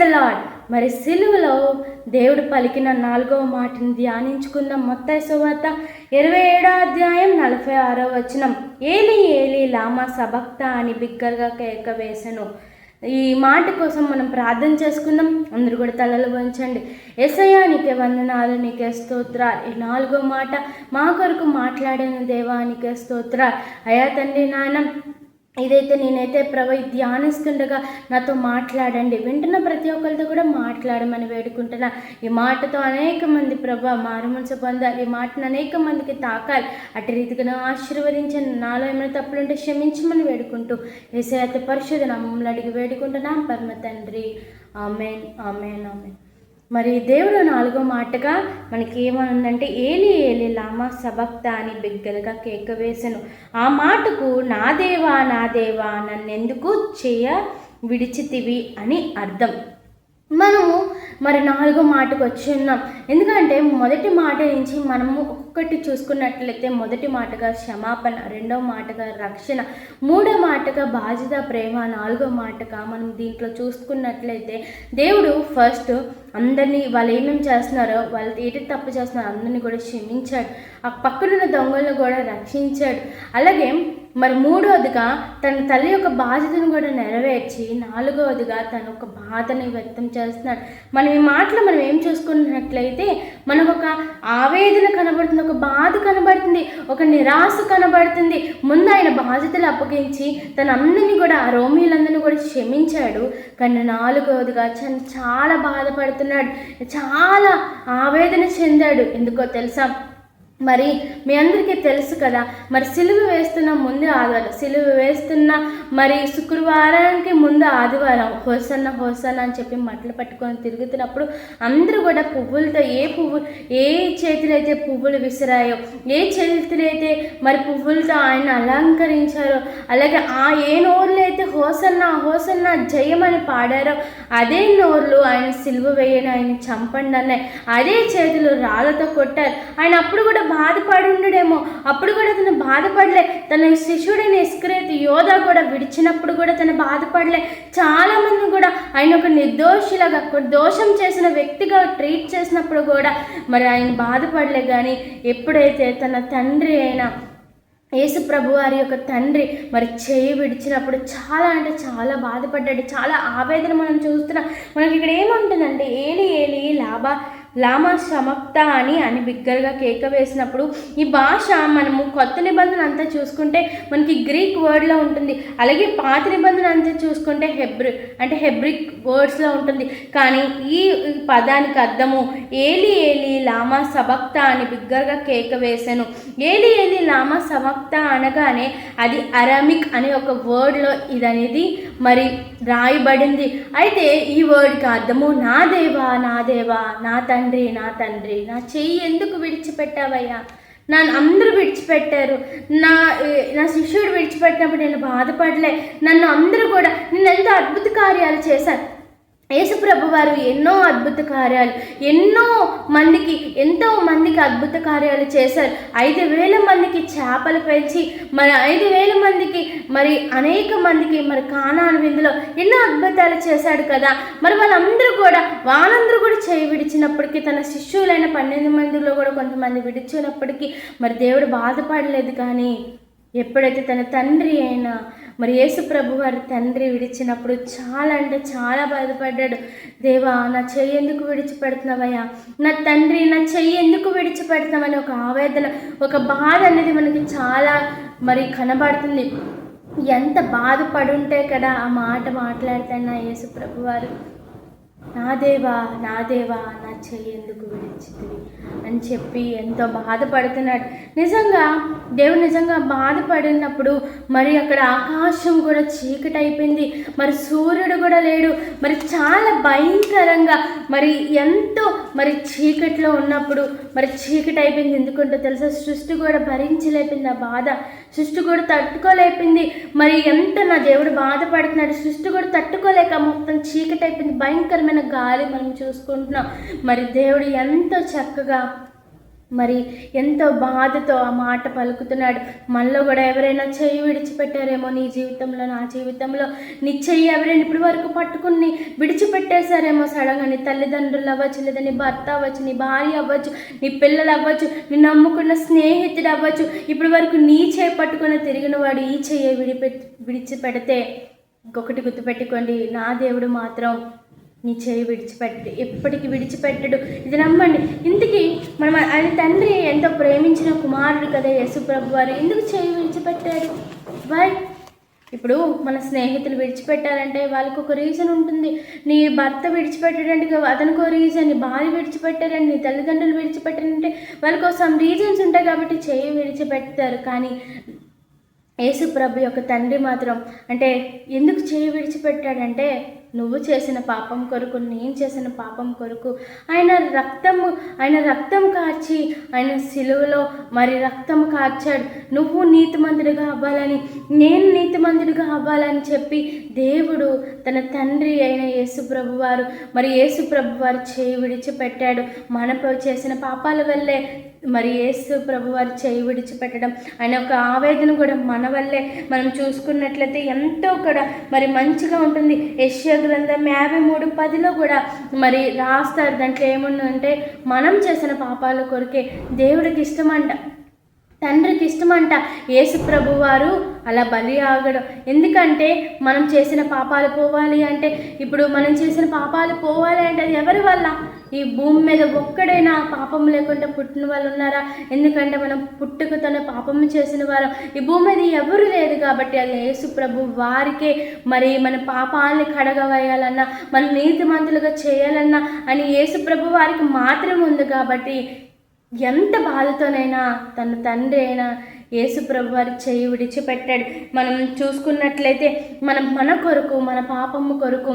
The lord మరి సిలువలో దేవుడు పలికిన నాలుగవ మాటని ధ్యానించుకుందాం. మొత్తం సువార్త ఇరవై ఏడో అధ్యాయం నలభై ఆరో వచనం. ఏలి ఏలి లామా సబక్త అని బిగ్గరగా కేక వేసెను. ఈ మాట కోసం మనం ప్రార్థన చేసుకుందాం. అందరూ కూడా తలలు వంచండి. ఎసయ్యా నీకే వందనాలు నీకే స్తోత్ర ఈ నాలుగో మాట మా కొరకు మాట్లాడిన దేవా నీకే స్తోత్ర అయా తండ్రి నాయన ఇదైతే నేనైతే ప్రభు ధ్యానిస్తుండగా నాతో మాట్లాడండి. వింటున్న ప్రతి ఒక్కరితో కూడా మాట్లాడమని వేడుకుంటున్నా. ఈ మాటతో అనేక మంది ప్రభు మారుమనసు పొందాలి ఈ మాటను అనేక మందికి తాకాలి. అటు రీతిగా ఆశీర్వదించండి నాలో ఏమైనా తప్పులుంటే క్షమించమని వేడుకుంటూ ఏసే అతి పరిశుద్ధ నామంలో అడిగి వేడుకుంటున్నాం. పరమ తండ్రి. ఆమెన్. ఆమెన్. ఆమెన్. మరి దేవుడు నాలుగో మాటగా మనకి ఏమనుందంటే ఏలి ఏలి లామా సబక్తా అని బిగ్గరగా కేక వేసెను. ఆ మాటకు నా దేవా నా దేవా నన్నెందుకు చేయ విడిచితివి అని అర్థం. మనము మరి నాలుగో మాటకు వచ్చి ఉన్నాం. ఎందుకంటే మొదటి మాట నుంచి మనము ఒక్కొక్కటి చూసుకున్నట్లయితే మొదటి మాటగా క్షమాపణ రెండో మాటగా రక్షణ మూడో మాటగా బాధ్యత ప్రేమ నాలుగో మాటగా మనం దీంట్లో చూసుకున్నట్లయితే దేవుడు ఫస్ట్ అందరినీ వాళ్ళు ఏమేమి చేస్తున్నారో వాళ్ళు ఏటి తప్పు చేస్తున్నారో అందరినీ కూడా క్షమించాడు. ఆ పక్కనున్న దొంగలను కూడా రక్షించాడు. అలాగే మరి మూడవదిగా తన తల్లి యొక్క బాధ్యతను కూడా నెరవేర్చి నాలుగవదిగా తన ఒక బాధని వ్యక్తం చేస్తున్నాడు. మనం ఈ మాటలు మనం ఏం చూసుకున్నట్లయితే మనకు ఒక ఆవేదన కనబడుతుంది ఒక బాధ కనబడుతుంది ఒక నిరాశ కనబడుతుంది. ముందు ఆయన బాధ్యతలు అప్పగించి తన అందరినీ కూడా ఆ రోమీలందరినీ కూడా క్షమించాడు. కానీ నాలుగవదిగా చ- చాలా బాధపడుతున్నాడు. చాలా ఆవేదన చెందాడు. ఎందుకో తెలుసా? మరి మీ అందరికీ తెలుసు కదా మరి సిలువ వేస్తున్న ముందు ఆదివారం సిలువ వేస్తున్న మరి శుక్రవారానికి ముందు ఆదివారం హోసన్న హోసన్న అని చెప్పి మట్టలు పట్టుకొని తిరుగుతున్నప్పుడు అందరూ కూడా పువ్వులతో ఏ పువ్వు ఏ చేతులు అయితే పువ్వులు విసిరాయో ఏ చేతులు అయితే మరి పువ్వులతో ఆయన అలంకరించారో అలాగే ఆ ఏ నోర్లు అయితే హోసన్న హోసన్న జయమని పాడారో అదే నోర్లు ఆయన సిలువ వేయని ఆయన చంపండి అన్నాయి. అదే చేతులు రాళ్ళతో కొట్టారు. ఆయన అప్పుడు కూడా బాధపడి ఉండడేమో అప్పుడు కూడా తను బాధపడలే. తన శిష్యుడైన ఇస్క్రేత్ యోధ కూడా విడిచినప్పుడు కూడా తను బాధపడలే. చాలామంది కూడా ఆయన ఒక నిర్దోషిలాగా దోషం చేసిన వ్యక్తిగా ట్రీట్ చేసినప్పుడు కూడా మరి ఆయన బాధపడలే. కానీ ఎప్పుడైతే తన తండ్రి అయినా యేసుప్రభు వారి యొక్క తండ్రి మరి చేయి విడిచినప్పుడు చాలా అంటే చాలా బాధపడ్డాడు. చాలా ఆవేదన మనం చూస్తున్నాం. మనకి ఇక్కడ ఏముంటుందంటే ఏలి ఏలి లాభ లామా సమక్త అని అని బిగ్గరగా కేక వేసినప్పుడు ఈ భాష మనము కొత్త నిబంధన అంతా చూసుకుంటే మనకి గ్రీక్ వర్డ్లో ఉంటుంది. అలాగే పాత నిబంధన అంతా చూసుకుంటే హెబ్రి అంటే హెబ్రిక్ వర్డ్స్లో ఉంటుంది. కానీ ఈ పదానికి అర్థము ఏలి ఏలి లామా సబక్త అని బిగ్గరగా కేక వేశాను. ఏలి ఏలి లామా సబక్త అనగానే అది అరామిక్ అనే ఒక వర్డ్లో ఇది అనేది మరి రాయబడింది. అయితే ఈ వర్డ్కి అర్థము నా దేవా నా దేవా నా తండ్రి తండ్రి నా తండ్రి నా చెయ్యి ఎందుకు విడిచిపెట్టావయ్యా? నన్ను అందరూ విడిచిపెట్టారు. నా నా శిష్యుడు విడిచిపెట్టినప్పుడు నేను బాధపడలే. నన్ను అందరూ కూడా నేను ఎంతో అద్భుత కార్యాలు చేశాను యేసుప్రభు వారు ఎన్నో అద్భుత కార్యాలు ఎన్నో మందికి ఎంతో మందికి అద్భుత కార్యాలు చేశారు. ఐదు వేల మందికి చేపలు పెంచి మరి ఐదు వేల మందికి మరి అనేక మందికి మరి కానాను విందులో ఎన్నో అద్భుతాలు చేశాడు కదా. మరి వాళ్ళందరూ కూడా వాళ్ళందరూ కూడా చేయి విడిచినప్పటికీ తన శిష్యులైన పన్నెండు మందిలో కూడా కొంతమంది విడిచినప్పటికీ మరి దేవుడు బాధపడలేదు కానీ ఎప్పుడైతే తన తండ్రి అయినా మరి యేసుప్రభు వారి తండ్రి విడిచినప్పుడు చాలా అంటే చాలా బాధపడ్డాడు. దేవా నా చెయ్యి ఎందుకు విడిచిపెడుతున్నావయ్యా? నా తండ్రి నా చెయ్యి ఎందుకు విడిచిపెడతామని ఒక ఆవేదన ఒక బాధ అనేది మనకి చాలా మరి కనబడుతుంది. ఎంత బాధపడుంటే కదా ఆ మాట మాట్లాడతాడు నా యేసు వారు. నా దేవా నా దేవా నా చెయ్యి ఎందుకు విడిచితివి? అని చెప్పి ఎంతో బాధపడుతున్నాడు. నిజంగా దేవుడు నిజంగా బాధపడినప్పుడు మరి అక్కడ ఆకాశం కూడా చీకటి అయిపోయింది మరి సూర్యుడు కూడా లేడు. మరి చాలా భయంకరంగా మరి ఎంతో మరి చీకట్లో ఉన్నప్పుడు మరి చీకటి అయిపోయింది ఎందుకంటే తెలుసా? సృష్టి కూడా భరించలేపింది ఆ బాధ. సృష్టి కూడా తట్టుకోలేపింది. మరి ఎంత నా దేవుడు బాధపడుతున్నాడు. సృష్టి కూడా తట్టుకోలేక మొత్తం చీకటి అయిపోయింది భయంకరమైన గాలి మనం చూసుకుంటున్నాం. మరి దేవుడు ఎంతో చక్కగా మరి ఎంతో బాధతో ఆ మాట పలుకుతున్నాడు. మనలో కూడా ఎవరైనా చెయ్యి విడిచిపెట్టారేమో నీ జీవితంలో నా జీవితంలో. నీ చెయ్యి ఎవరైనా ఇప్పటి వరకు పట్టుకుని విడిచిపెట్టేశారేమో సడన్గా. నీ తల్లిదండ్రులు అవ్వచ్చు లేదా నీ భర్త అవ్వచ్చు నీ భార్య అవ్వచ్చు నీ పిల్లలు అవ్వచ్చు నీ నమ్ముకున్న స్నేహితుడు అవ్వచ్చు. ఇప్పటి వరకు నీ చేయి పట్టుకుని తిరిగిన వాడు ఈ చెయ్యి విడిపె విడిచిపెడితే ఇంకొకటి గుర్తుపెట్టుకోండి. నా దేవుడు మాత్రం నీ చేయి విడిచిపెట్టడు ఎప్పటికీ విడిచిపెట్టడు. ఇది నమ్మండి. ఇంతకీ మనం ఆయన తండ్రి ఎంతో ప్రేమించిన కుమారుడు కదా యేసుప్రభు వారు. ఎందుకు చేయి విడిచిపెట్టాడు వై ఇప్పుడు మన స్నేహితులు విడిచిపెట్టాలంటే వాళ్ళకి ఒక రీజన్ ఉంటుంది. నీ భర్త విడిచిపెట్టడానికి అతనికి ఒక రీజన్ నీ భార్య విడిచిపెట్టారండి నీ తల్లిదండ్రులు విడిచిపెట్టారంటే వాళ్ళకి సమ్ రీజన్స్ ఉంటాయి కాబట్టి చేయి విడిచిపెడతారు. కానీ యేసు ప్రభు యొక్క తండ్రి మాత్రం అంటే ఎందుకు చేయి విడిచిపెట్టాడంటే నువ్వు చేసిన పాపం కొరకు నేను చేసిన పాపం కొరకు. ఆయన రక్తము ఆయన రక్తం కార్చి ఆయన సిలువలో మరి రక్తం కార్చాడు. నువ్వు నీతిమంతుడిగా అవ్వాలని నేను నీతిమంతుడిగా అవ్వాలని చెప్పి దేవుడు తన తండ్రి అయిన యేసుప్రభు వారు మరి యేసుప్రభు వారు చేయి విడిచిపెట్టాడు. మనపై చేసిన పాపాల వల్లే మరి యేసు ప్రభు వారు చేయి విడిచిపెట్టడం ఆయన యొక్క ఆవేదన కూడా మన వల్లే. మనం చూసుకున్నట్లయితే ఎంతో కూడా మరి మంచిగా ఉంటుంది. యశ్య గ్రంథం యాభై మూడు పదిలో కూడా మరి రాస్తారు. దాంట్లో ఏముందంటే మనం చేసిన పాపాల కొరికే దేవుడికి ఇష్టమంట తండ్రికి ఇష్టమంట యేసు ప్రభు వారు అలా బలి ఆగడం. ఎందుకంటే మనం చేసిన పాపాలు పోవాలి అంటే ఇప్పుడు మనం చేసిన పాపాలు పోవాలి అంటే అది ఎవరి వల్ల? ఈ భూమి మీద ఒక్కడైనా పాపం లేకుండా పుట్టిన వాళ్ళు ఉన్నారా? ఎందుకంటే మనం పుట్టుకతోనే పాపం చేసిన వారు ఈ భూమి మీద ఎవరు లేదు కాబట్టి అది యేసుప్రభు వారికే మరి మన పాపాలని కడగవేయాలన్నా మన నీతిమంతులుగా చేయాలన్నా అని యేసుప్రభు వారికి మాత్రమే ఉంది కాబట్టి ఎంత బాధతోనైనా తన తండ్రి అయినా యేసుప్రభు వారి చేయి విడిచిపెట్టాడు. మనం చూసుకున్నట్లయితే మనం మన కొరకు మన పాపము కొరకు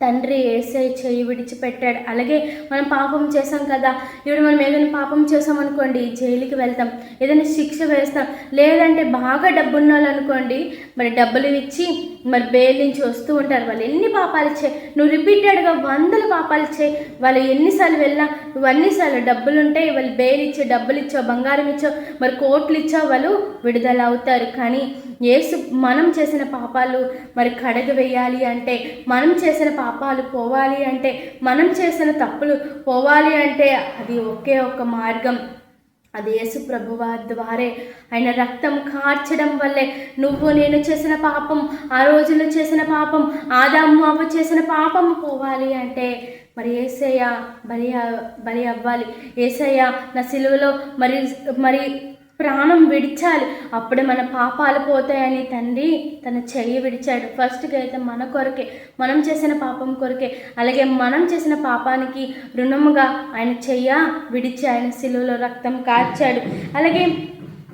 తండ్రి ఏసై చేయి విడిచిపెట్టాడు. అలాగే మనం పాపం చేసాం కదా. ఇప్పుడు మనం ఏదైనా పాపం చేసాం అనుకోండి జైలుకి వెళ్తాం. ఏదైనా శిక్ష వేస్తాం. లేదంటే బాగా డబ్బున్న వాళ్ళు అనుకోండి మరి డబ్బులు ఇచ్చి మరి బెయిల్ నుంచి వస్తూ ఉంటారు. వాళ్ళు ఎన్ని పాపాలు చేయి నువ్వు రిపీటెడ్గా వందల పాపాలు చేయి వాళ్ళు ఎన్నిసార్లు వెళ్ళినా నువ్వు అన్నిసార్లు డబ్బులు ఉంటాయి వాళ్ళు బెయిల్ ఇచ్చో డబ్బులు ఇచ్చో బంగారం ఇచ్చో మరి కోట్లు ఇచ్చో వాళ్ళు విడుదల అవుతారు కానీ ఏసు మనం చేసిన పాపాలు మరి కడగ వేయాలి అంటే మనం చేసిన పాప పాపాలు పోవాలి అంటే మనం చేసిన తప్పులు పోవాలి అంటే అది ఒకే ఒక మార్గం. అది యేసుప్రభు వారి ద్వారే. ఆయన రక్తం కార్చడం వల్లే నువ్వు నేను చేసిన పాపం ఆ రోజుల్లో చేసిన పాపం ఆదాము అవ్వ చేసిన పాపం పోవాలి అంటే మరి ఏసయ్య బలి బలి అవ్వాలి. ఏసయ్య నా సిలువలో మరి మరి ప్రాణం విడిచాలి. అప్పుడే మన పాపాలు పోతాయని తండ్రి తన చెయ్యి విడిచాడు. ఫస్ట్గా అయితే మన కొరకే మనం చేసిన పాపం కొరకే. అలాగే మనం చేసిన పాపానికి రుణముగా ఆయన చెయ్య విడిచి ఆయన శిలువలో రక్తం కార్చాడు. అలాగే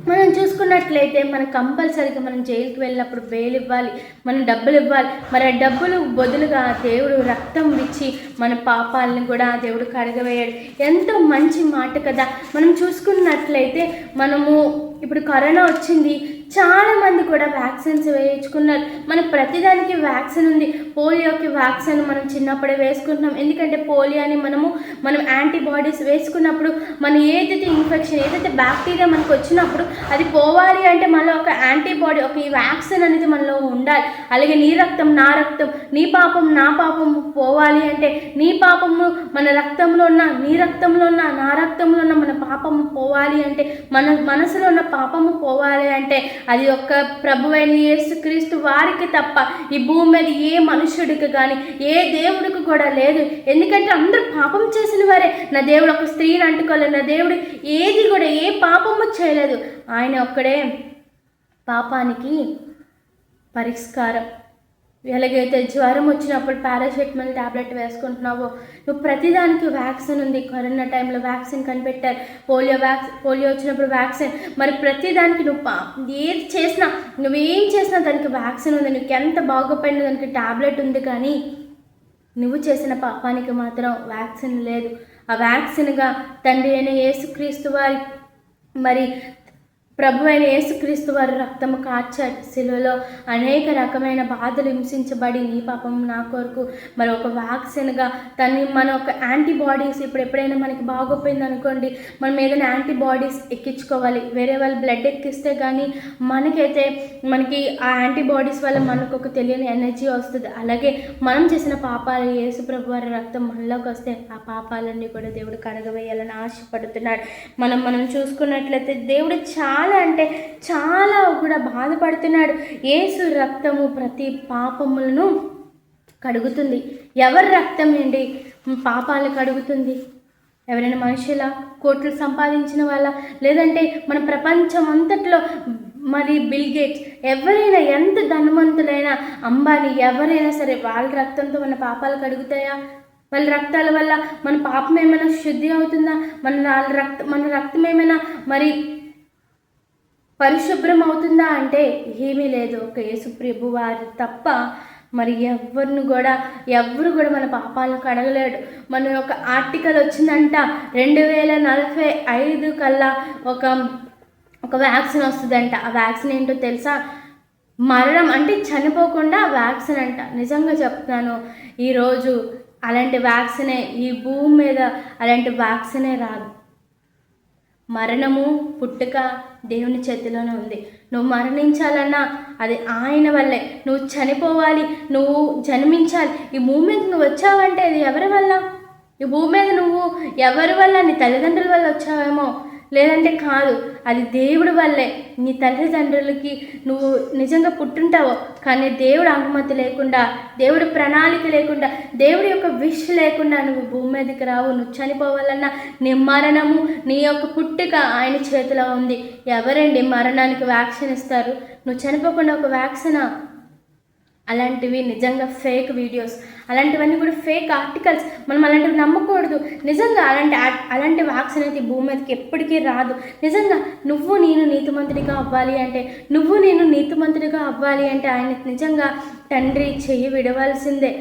మనం చూసుకున్నట్లయితే మనం కంపల్సరిగా మనం జైలుకి వెళ్ళినప్పుడు బెయిల్ ఇవ్వాలి మనం డబ్బులు ఇవ్వాలి. మరి ఆ డబ్బులు బదులుగా దేవుడు రక్తం ఇచ్చి మన పాపాలను కూడా దేవుడు కడగవేయాడు ఎంతో మంచి మాట కదా. మనం చూసుకున్నట్లయితే మనము ఇప్పుడు కరోనా వచ్చింది చాలా మంది కూడా వ్యాక్సిన్స్ వేయించుకున్నారు. మనకు ప్రతిదానికి వ్యాక్సిన్ ఉంది. పోలియోకి వ్యాక్సిన్ మనం చిన్నప్పుడే వేసుకుంటున్నాం. ఎందుకంటే పోలియోని మనము మనం యాంటీబాడీస్ వేసుకున్నప్పుడు మన ఏదైతే ఇన్ఫెక్షన్ ఏదైతే బ్యాక్టీరియా మనకు వచ్చినప్పుడు అది పోవాలి అంటే మనలో ఒక యాంటీబాడీ ఒక ఈ వ్యాక్సిన్ అనేది మనలో ఉండాలి. అలాగే నీ రక్తం నా రక్తం నీ పాపం నా పాపం పోవాలి అంటే నీ పాపము మన రక్తంలో ఉన్న నీ రక్తంలో ఉన్న నా రక్తంలో ఉన్న మన పాపము పోవాలి అంటే మన మనసులో ఉన్న పాపము పోవాలి అంటే అది ఒక్క ప్రభు అయిన యేసుక్రీస్తు వారికి తప్ప ఈ భూమి మీద ఏ మనుషుడికి కానీ ఏ దేవుడికి కూడా లేదు. ఎందుకంటే అందరూ పాపం చేసిన వారే. నా దేవుడు ఒక స్త్రీని అంటుకోలేదు. నా దేవుడు ఏది కూడా ఏ పాపము చేయలేదు. ఆయన ఒక్కడే పాపానికి పరిష్కారం. ఎలాగైతే జ్వరం వచ్చినప్పుడు పారాసెటమాల్ ట్యాబ్లెట్ వేసుకుంటున్నావో. నువ్వు ప్రతిదానికి వ్యాక్సిన్ ఉంది. కరోనా టైంలో వ్యాక్సిన్ కనిపెట్టారు. పోలియో వ్యాక్స్ పోలియో వచ్చినప్పుడు వ్యాక్సిన్. మరి ప్రతిదానికి నువ్వు ఏది చేసినా నువ్వేం చేసినా దానికి వ్యాక్సిన్ ఉంది. నీకు ఎంత బాగుపడిన దానికి ట్యాబ్లెట్ ఉంది కానీ నువ్వు చేసిన పాపానికి మాత్రం వ్యాక్సిన్ లేదు. ఆ వ్యాక్సిన్గా తండ్రి అయిన యేసుక్రీస్తు వారి మరి ప్రభు అయిన యేసుక్రీస్తు వారి రక్తము కార్చాడు శిలువలో అనేక రకమైన బాధలు హింసించబడి నీ పాపం నా కొరకు మరి ఒక వ్యాక్సిన్గా తన్ని మన ఒక యాంటీబాడీస్ ఇప్పుడు ఎప్పుడైనా మనకి బాగోపోయింది అనుకోండి మనం ఏదైనా యాంటీబాడీస్ ఎక్కించుకోవాలి. వేరే వాళ్ళు బ్లడ్ ఎక్కిస్తే కానీ మనకైతే మనకి ఆ యాంటీబాడీస్ వల్ల మనకు ఒక తెలియని ఎనర్జీ వస్తుంది. అలాగే మనం చేసిన పాపాలు యేసు ప్రభు వారి రక్తం మనలోకి వస్తే ఆ పాపాలన్నీ కూడా దేవుడు కడగవేయాలని ఆశపడుతున్నాడు. మనం మనం చూసుకున్నట్లయితే దేవుడు చాలా అంటే చాలా కూడా బాధపడుతున్నాడు. ఏసు రక్తము ప్రతి పాపములను కడుగుతుంది. ఎవరి రక్తం అండి? పాపాలు కడుగుతుంది. ఎవరైనా మనుషుల కోట్లు సంపాదించిన వాళ్ళ లేదంటే మన ప్రపంచం అంతట్లో మరి బిల్ గేట్స్ ఎవరైనా ఎంత ధనవంతులైనా అంబానీ ఎవరైనా సరే వాళ్ళ రక్తంతో మన పాపాలు కడుగుతాయా? వాళ్ళ రక్తాల వల్ల మన పాపం ఏమైనా శుద్ధి అవుతుందా? మన వాళ్ళ రక్త మన రక్తం ఏమైనా మరి పరిశుభ్రం అవుతుందా అంటే ఏమీ లేదు. ఒక యేసుప్రభు వారి తప్ప మరి ఎవరిని కూడా ఎవరు కూడా మన పాపాలను కడగలేడు మన ఒక ఆర్టికల్ వచ్చిందంట రెండు వేల నలభై ఐదు కల్లా ఒక ఒక వ్యాక్సిన్ వస్తుందంట. ఆ వ్యాక్సిన్ ఏంటో తెలుసా? మరణం అంటే చనిపోకుండా వ్యాక్సిన్ అంట. నిజంగా చెప్తున్నాను ఈరోజు అలాంటి వ్యాక్సినే ఈ భూమి మీద అలాంటి వ్యాక్సినే రాదు. మరణము పుట్టుక దేవుని చేతిలోనే ఉంది. నువ్వు మరణించాలన్నా అది ఆయన వల్లే. నువ్వు చనిపోవాలి నువ్వు జన్మించాలి. ఈ భూమి మీద నువ్వు వచ్చావంటే అది ఎవరి వల్ల? ఈ భూమి మీద నువ్వు ఎవరి వల్ల నీ తల్లిదండ్రుల వల్ల వచ్చావేమో? లేదంటే కాదు అది దేవుడి వల్లే. నీ తల్లిదండ్రులకి నువ్వు నిజంగా పుట్టుంటావో కానీ దేవుడు అనుమతి లేకుండా దేవుడి ప్రణాళిక లేకుండా దేవుడి యొక్క విష్ లేకుండా నువ్వు భూమి మీదకి రావు నువ్వు చనిపోవాలన్నా నీ మరణము నీ యొక్క పుట్టుక ఆయన చేతిలో ఉంది. ఎవరండి మరణానికి వ్యాక్సిన్ ఇస్తారు? నువ్వు చనిపోకుండా ఒక వ్యాక్సిన్ అలాంటివి నిజంగా ఫేక్ వీడియోస్ అలాంటివన్నీ కూడా ఫేక్ ఆర్టికల్స్ మనం అలాంటివి నమ్మకూడదు. నిజంగా అలాంటి అలాంటి వ్యాక్సిన్ అయితే భూమి మీదకి ఎప్పటికీ రాదు. నిజంగా నువ్వు నేను నీతిమంతుడిగా అవ్వాలి అంటే నువ్వు నేను నీతిమంతుడిగా అవ్వాలి అంటే ఆయన నిజంగా తండ్రి చెయ్యి విడవలసిందే.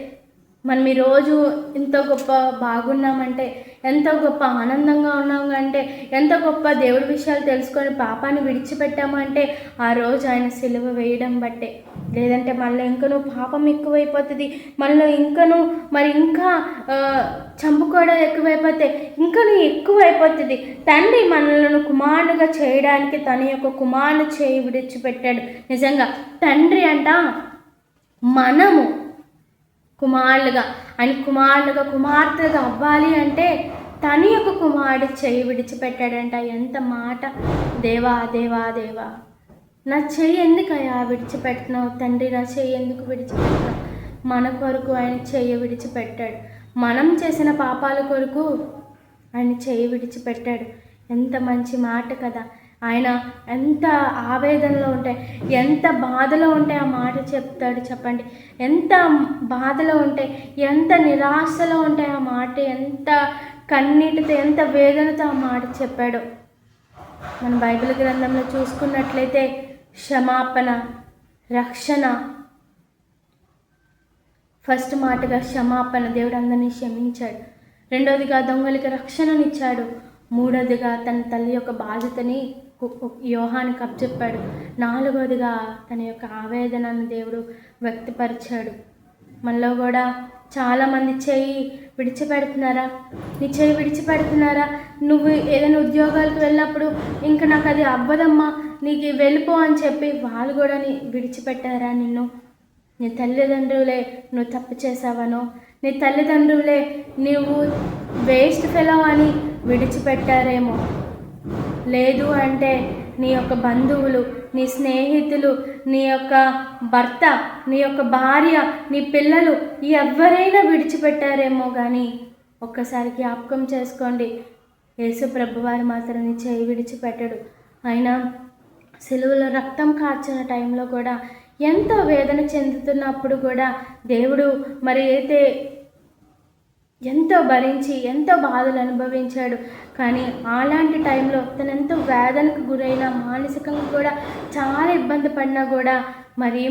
మనం ఈరోజు ఎంత గొప్ప బాగున్నామంటే ఎంతో గొప్ప ఆనందంగా ఉన్నాము అంటే ఎంతో గొప్ప దేవుడి విషయాలు తెలుసుకొని పాపాన్ని విడిచిపెట్టామంటే ఆ రోజు ఆయన సెలవు వేయడం బట్టే. లేదంటే మళ్ళీ ఇంకనూ పాపం ఎక్కువైపోతుంది. మనలో ఇంకనూ మరి ఇంకా చంపుకోవడం ఎక్కువైపోతే ఇంకనూ ఎక్కువైపోతుంది. తండ్రి మనలను కుమారుడుగా చేయడానికి తన యొక్క కుమారుడు చేయి విడిచిపెట్టాడు. నిజంగా తండ్రి అంట మనము కుమారులుగా ఆయన కుమారులుగా కుమార్తెగా అవ్వాలి అంటే తన యొక్క కుమారుడు చేయి విడిచిపెట్టాడంట. ఎంత మాట. దేవా దేవా దేవా. నా చెయ్యి ఎందుకయ్యా విడిచిపెట్టినావు తండ్రి? నా చెయ్యి ఎందుకు విడిచిపెట్టినావు మన కొరకు ఆయన చెయ్యి విడిచిపెట్టాడు. మనం చేసిన పాపాల కొరకు ఆయన చెయ్యి విడిచిపెట్టాడు. ఎంత మంచి మాట కదా. ఆయన ఎంత ఆవేదనలో ఉంటాయి ఎంత బాధలో ఉంటే ఆ మాట చెప్తాడు చెప్పండి. ఎంత బాధలో ఉంటే ఎంత నిరాశలో ఉంటాయి ఆ మాట ఎంత కన్నీటితో ఎంత వేదనతో ఆ మాట చెప్పాడు. మన బైబిల్ గ్రంథంలో చూసుకున్నట్లయితే క్షమాపణ రక్షణ. ఫస్ట్ మాటగా క్షమాపణ దేవుడు అందరినీ క్షమించాడు. రెండవదిగా దొంగలకి రక్షణనిచ్చాడు. మూడవదిగా తన తల్లి యొక్క బాధ్యతని యోహానికి అప్పచెప్పాడు నాలుగవదిగా తన యొక్క ఆవేదనను దేవుడు వ్యక్తపరిచాడు. మనలో కూడా చాలామంది చేయి విడిచిపెడుతున్నారా? నీ చేయి విడిచిపెడుతున్నారా? నువ్వు ఏదైనా ఉద్యోగాలకు వెళ్ళినప్పుడు ఇంకా నాకు అది అవ్వదమ్మా. నీకు వెళ్ళిపో అని చెప్పి వాళ్ళు కూడా నీ విడిచిపెట్టారా నిన్ను? నీ తల్లిదండ్రులే నువ్వు తప్పు చేసావనో నీ తల్లిదండ్రులే నువ్వు వేస్ట్ ఫెలో అని విడిచిపెట్టారేమో? లేదు అంటే నీ యొక్క బంధువులు నీ స్నేహితులు నీ యొక్క భర్త నీ యొక్క భార్య నీ పిల్లలు ఎవరైనా విడిచిపెట్టారేమో కానీ ఒక్కసారి జ్ఞాపకం చేసుకోండి. యేసు ప్రభువారు మాత్రం నీ చేయి విడిచిపెట్టడు. ఆయన సెలవులో రక్తం కార్చిన టైంలో కూడా ఎంతో వేదన చెందుతున్నప్పుడు కూడా దేవుడు మరి అయితే ఎంతో భరించి ఎంతో బాధలు అనుభవించాడు. కానీ అలాంటి టైంలో తను ఎంతో వేదనకు గురైన మానసికంగా కూడా చాలా ఇబ్బంది పడినా కూడా మరి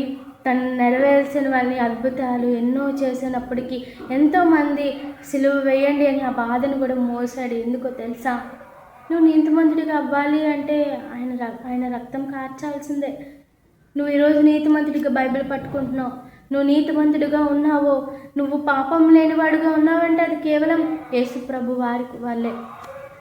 తను నెరవేర్చిన వాళ్ళని అద్భుతాలు ఎన్నో చేసినప్పటికీ ఎంతోమంది సిలువ వేయండి అని ఆ బాధను కూడా మోసాడు. ఎందుకో తెలుసా? నువ్వు నీతిమంతుడిగా అవ్వాలి అంటే ఆయన ఆయన రక్తం కార్చాల్సిందే. నువ్వు ఈరోజు నీతిమంతుడిగా బైబిల్ పట్టుకుంటున్నావు. నువ్వు నీతిమంతుడిగా ఉన్నావో నువ్వు పాపం లేనివాడుగా ఉన్నావంటే అది కేవలం యేసు ప్రభు వారి వల్లే.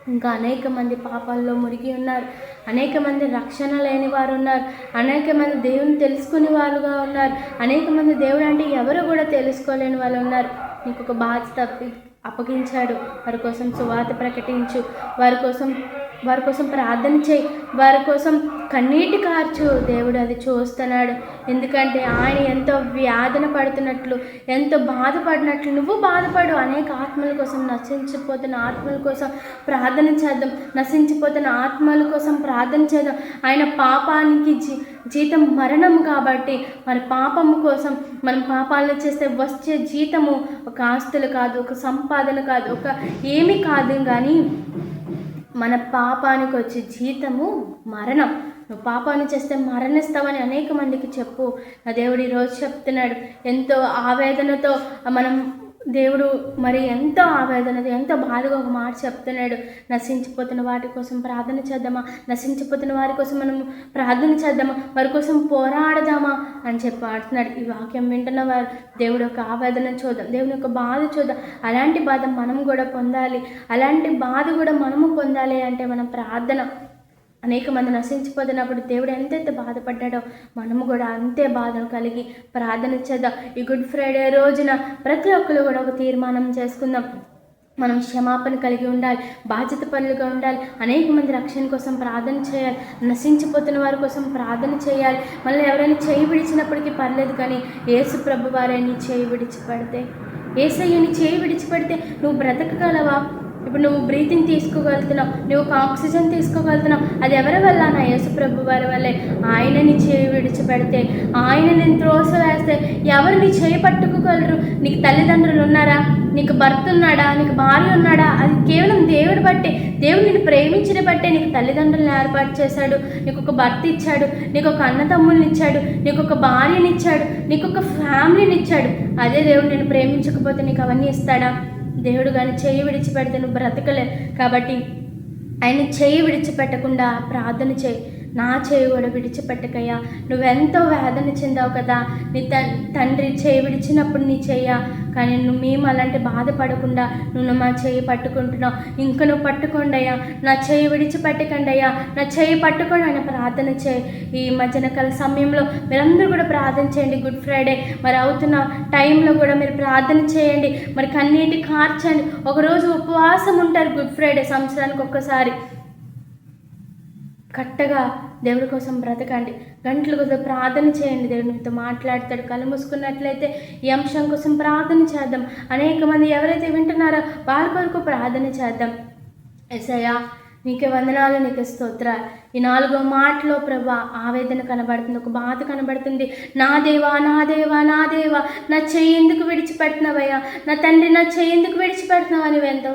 ఇంకా అనేక మంది పాపాల్లో మురిగి ఉన్నారు. అనేక మంది రక్షణ లేని వారు ఉన్నారు అనేక మంది దేవుని తెలుసుకునే వారుగా ఉన్నారు. అనేక మంది దేవుడు అంటే ఎవరు కూడా తెలుసుకోలేని వాళ్ళు ఉన్నారు. నీకు ఒక బాధ్యత తప్పి అప్పగించాడు. వారి కోసం సువాత ప్రకటించు. వారి కోసం వారి కోసం ప్రార్థన చేయి. వారి కోసం కన్నీటి కార్చు. దేవుడు అది చూస్తున్నాడు. ఎందుకంటే ఆయన ఎంతో వ్యాధన పడుతున్నట్లు ఎంతో బాధపడినట్లు. నువ్వు బాధపడు. అనేక ఆత్మల కోసం నశించిపోతున్న ఆత్మల కోసం ప్రార్థన చేద్దాం. నశించిపోతున్న ఆత్మల కోసం ప్రార్థన చేద్దాం. ఆయన పాపానికి జీ జీతం మరణం కాబట్టి మన పాపము కోసం మనం పాపాలను చేస్తే వచ్చే జీతము ఒక ఆస్తులు కాదు ఒక సంపాదన కాదు ఒక ఏమి కాదు కానీ మన పాపానికి వచ్చే జీతము మరణం. నువ్వు పాపాన్ని చేస్తే మరణిస్తావని అనేక మందికి చెప్పు. నా దేవుడు ఈరోజు చెప్తున్నాడు. ఎంతో ఆవేదనతో మనం దేవుడు మరి ఎంతో ఆవేదన ఎంతో బాధగా ఒక మాట చెప్తున్నాడు. నశించిపోతున్న వాటి కోసం ప్రార్థన చేద్దామా? నశించిపోతున్న వారి కోసం మనం ప్రార్థన చేద్దామా? వారి కోసం పోరాడదామా? అని చెప్పి ఆడుతున్నాడు. ఈ వాక్యం వింటున్న వారు దేవుడు యొక్క ఆవేదన చూద్దాం దేవుని యొక్క బాధ చూద్దాం. అలాంటి బాధ మనం కూడా పొందాలి. అలాంటి బాధ కూడా మనము పొందాలి అంటే మనం ప్రార్థన అనేక మంది నశించిపోతున్నప్పుడు దేవుడు ఎంతైతే బాధపడ్డాడో మనము కూడా అంతే బాధను కలిగి ప్రార్థన చేద్దాం. ఈ గుడ్ ఫ్రైడే రోజున ప్రతి ఒక్కరు కూడా ఒక తీర్మానం చేసుకుందాం. మనం క్షమాపణ కలిగి ఉండాలి బాధ్యత పనులుగా ఉండాలి అనేక మంది రక్షణ కోసం ప్రార్థన చేయాలి నశించిపోతున్న వారి కోసం ప్రార్థన చేయాలి. మళ్ళీ ఎవరైనా చేయి విడిచినప్పటికీ పర్లేదు కానీ యేసు ప్రభు వారిని చేయి విడిచిపెడితే ఏసయ్యని చేయి విడిచిపెడితే నువ్వు బ్రతకగలవా? ఇప్పుడు నువ్వు బ్రీతింగ్ తీసుకోగలుగుతున్నావు నువ్వు ఒక ఆక్సిజన్ తీసుకోగలుగుతున్నావు. అది ఎవరి వల్ల? నా యేసు ప్రభు వారి వల్లే. ఆయనని చేయి విడిచిపెడితే ఆయన నేను త్రోస వేస్తే ఎవరు నీ చేయి పట్టుకోగలరు? నీకు తల్లిదండ్రులు ఉన్నారా? నీకు భర్త ఉన్నాడా? నీకు భార్య ఉన్నాడా? అది కేవలం దేవుడు బట్టే. దేవుడు నిన్ను ప్రేమించిన బట్టే నీకు తల్లిదండ్రులను ఏర్పాటు చేశాడు. నీకు ఒక భర్త ఇచ్చాడు. నీకు ఒక అన్నతమ్ముల్ని ఇచ్చాడు. నీకు ఒక భార్యని ఇచ్చాడు. నీకు ఒక ఫ్యామిలీని ఇచ్చాడు. అదే దేవుడు నేను ప్రేమించకపోతే నీకు అవన్నీ ఇస్తాడా? దేవుడు కానీ చేయి విడిచిపెడితే నువ్వు బ్రతకలే కాబట్టి ఆయన చేయి విడిచిపెట్టకుండా ప్రార్థన చేయి. నా చేయి కూడా విడిచిపెట్టకయ్యా. నువ్వెంతో వేదన చెందావు కదా. నీ తండ్రి చేయి విడిచినప్పుడు నీ చెయ్య. కానీ నువ్వు మేము అలాంటి బాధపడకుండా నువ్వు మా చేయి పట్టుకుంటున్నావు. ఇంక నువ్వు పట్టుకోండి అయ్యా నా చేయి విడిచిపెట్టకండి అయ్యా నా చేయి పట్టుకోండి అని ప్రార్థన చేయి. ఈ మధ్యన కాల సమయంలో మీరందరూ కూడా ప్రార్థన చేయండి. Good Friday. మరి అవుతున్న టైంలో కూడా మీరు ప్రార్థన చేయండి. మరి కన్నీటి కార్చండి. ఒకరోజు ఉపవాసం ఉంటారు గుడ్ ఫ్రైడే సంవత్సరానికి ఒక్కసారి. కట్టగా దేవుడి కోసం బ్రతకండి. గంటలు కొద్దిగా ప్రార్థన చేయండి. దేవుడు మీతో మాట్లాడతాడు. కళ్ళు మూసుకున్నట్లయితే ఈ అంశం కోసం ప్రార్థన చేద్దాం. అనేక మంది ఎవరైతే వింటున్నారో వాళ్ళ కొరకు ప్రార్థన చేద్దాం. ఎసయ్యా నీకే వందనాలు నీకు స్తోత్ర ఈ నాలుగో మాటలో ప్రభా ఆవేదన కనబడుతుంది ఒక బాధ కనబడుతుంది. నా దేవా నా దేవా నా దేవా నా చెయ్యి ఎందుకు విడిచిపెట్టినవయ్యా? నా తండ్రి నా చెయ్యి ఎందుకు విడిచిపెడుతున్నావు అని ఎంతో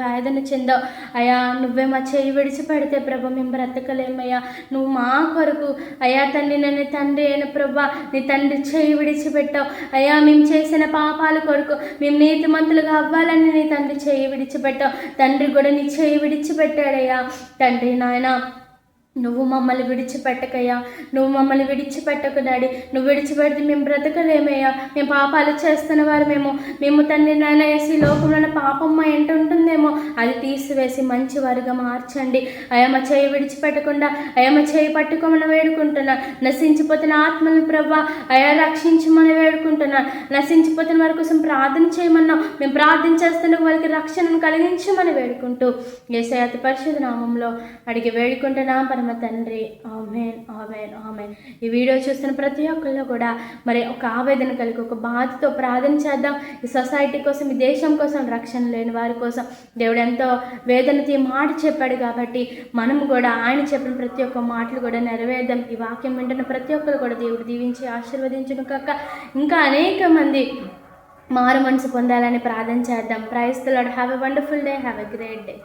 వేదన చెందావు. అయ్యా నువ్వే మా చెయ్యి విడిచిపెడితే ప్రభా మేము బ్రతకలేమయ్యా. నువ్వు మా కొరకు అయ్యా తండ్రి నన్ను తండ్రి అయిన ప్రభా నీ తండ్రి చెయ్యి విడిచిపెట్టావు. అయ్యా మేము చేసిన పాపాల కొరకు మేము నీతిమంతులుగా అవ్వాలని నీ తండ్రి చెయ్యి విడిచిపెట్టావు. తండ్రి కూడా నీ చెయ్యి విడిచిపెట్టాడయ్యా. తండ్రి నాయన నువ్వు మమ్మల్ని విడిచిపెట్టకయ్యా. నువ్వు మమ్మల్ని విడిచిపెట్టకు డాడీ. నువ్వు విడిచిపెడితే మేము బ్రతకలేమయ్యా. మేము పాపాలు చేస్తున్న వారు మేము మేము తండ్రి నాయన వేసి లోకంలో పాపమ్మ మా ఉంటుందేమో. అది తీసివేసి మంచి వారిగా మార్చండి. అయ్యా చేయి విడిచిపెట్టకుండా అయ్యా చేయి పట్టుకోమని వేడుకుంటున్నా. నశించిపోతున్న ఆత్మలను ప్రభా అయా రక్షించమని వేడుకుంటున్నా. నశించిపోతున్న వారి కోసం ప్రార్థన చేయమన్నాం. మేము ప్రార్థన చేస్తున్న వారికి రక్షణను కలిగించమని వేడుకుంటూ. ఏసై అతి పరిశుద్ధ నామంలో అడిగి వేడుకుంటున్నాం. పరమ తండ్రి. Amen amen amen. ఈ వీడియో చూస్తున్న ప్రతి ఒక్కళ్ళు కూడా మరి ఒక ఆవేదన కలిగి ఒక బాధతో ప్రార్థన చేద్దాం. ఈ సొసైటీ కోసం ఈ దేశం కోసం రక్షణ లేని వారి కోసం దేవుడు ఎంతో వేదనతో ఈ మాట చెప్పాడు కాబట్టి మనం కూడా ఆయన చెప్పిన ప్రతి ఒక్క మాటలు కూడా నెరవేర్దాం. ఈ వాక్యం వింటున్న ప్రతి ఒక్కరు కూడా దేవుడు దీవించి ఆశీర్వదించడం కాక. ఇంకా అనేక మంది మారు మనసు పొందాలని ప్రార్థన చేద్దాం. Praise the Lord have a wonderful day have a great day